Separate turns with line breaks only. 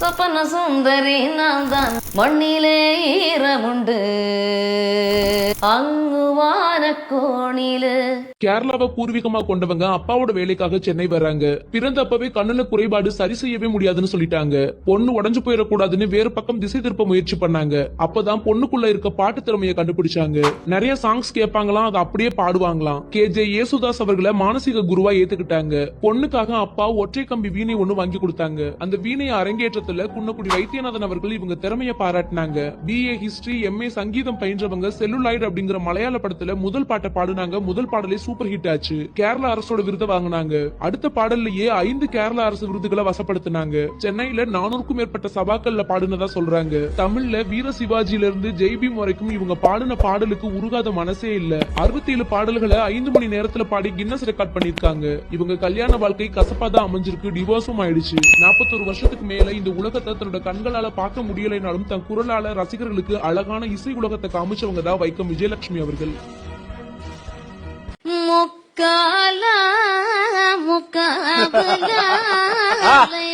சொப்பன சுந்தரி நான் தான் மண்ணிலே ஈரமுண்டு. அங்குவான கோணிலு.
கேரளாவை பூர்வீகமா கொண்டவங்க அப்பாவோட வேலைக்காக சென்னை வர்றாங்க. பிறந்தப்பவே கண்ணுல குறைபாடு சரி செய்யவே முடியாதுன்னு சொல்லிட்டாங்க. பொண்ணு உடஞ்சு போயிடக்கூடாதுன்னு வேறு பக்கம் திசை திருப்ப முயற்சி பண்ணாங்க. அப்பதான் பொண்ணுக்குள்ள இருக்க பாட்டு திறமையை கண்டுபிடிச்சாங்க. நிறைய சாங்ஸ் கேட்பாங்களாம் அதை அப்படியே பாடுவாங்களாம். கே. ஜே. யேசுதாஸ் அவர்களை மானசீக குருவா ஏத்துக்கிட்டாங்க. பொண்ணுக்காக அப்பா ஒற்றை கம்பி வீணை ஒண்ணு வாங்கி கொடுத்தாங்க. அந்த வீணைய அரங்கேற்றத்துல குன்னக்குடி வைத்தியநாதன் அவர்கள் இவங்க திறமையை பாராட்டினாங்க. பிஏ ஹிஸ்டரி எம்ஏ சங்கீதம் பயின்றவங்க செல்லுலாய்டு அப்படிங்கிற மலையாள படத்துல முதல் பாட்டை பாடுனாங்க. முதல் பாடலே சூப்பர் ஹிட் ஆச்சு. கேரளா அரசோட விருதை வாங்குனாங்க. அடுத்த பாடல்லையே ஐந்து கேரள அரசு விருதுகளை வசப்படுத்தினாங்க. சென்னையில நானூறுக்கும் மேற்பட்ட சபாக்கள்ல பாடுனதா சொல்றாங்க. தமிழ்ல வீர சிவாஜில இருந்து ஜெய்பீம் வரைக்கும் இவங்க பாடின பாடலுக்கு உருகாத மனசே இல்ல. அறுபத்தி ஏழு பாடல்களை ஐந்து மணி நேரத்துல பாடி கின்னஸ் ரெக்கார்ட் பண்ணிருக்காங்க இவங்க கல்யாண வாழ்க்கை கசப்பா தான் அமைஞ்சிருக்கு. டிவோர்ஸும் ஆயிடுச்சு. நாற்பத்தொரு வருஷத்துக்கு மேல இந்த உலகத்தை தன்னோட கண்களால பார்க்க முடியலைனாலும் தன் குரலால ரசிகர்களுக்கு அழகான இசை உலகத்தை காமிச்சவங்க தான் வைக்கம் விஜயலட்சுமி அவர்கள்.
முக்கால முக்காபல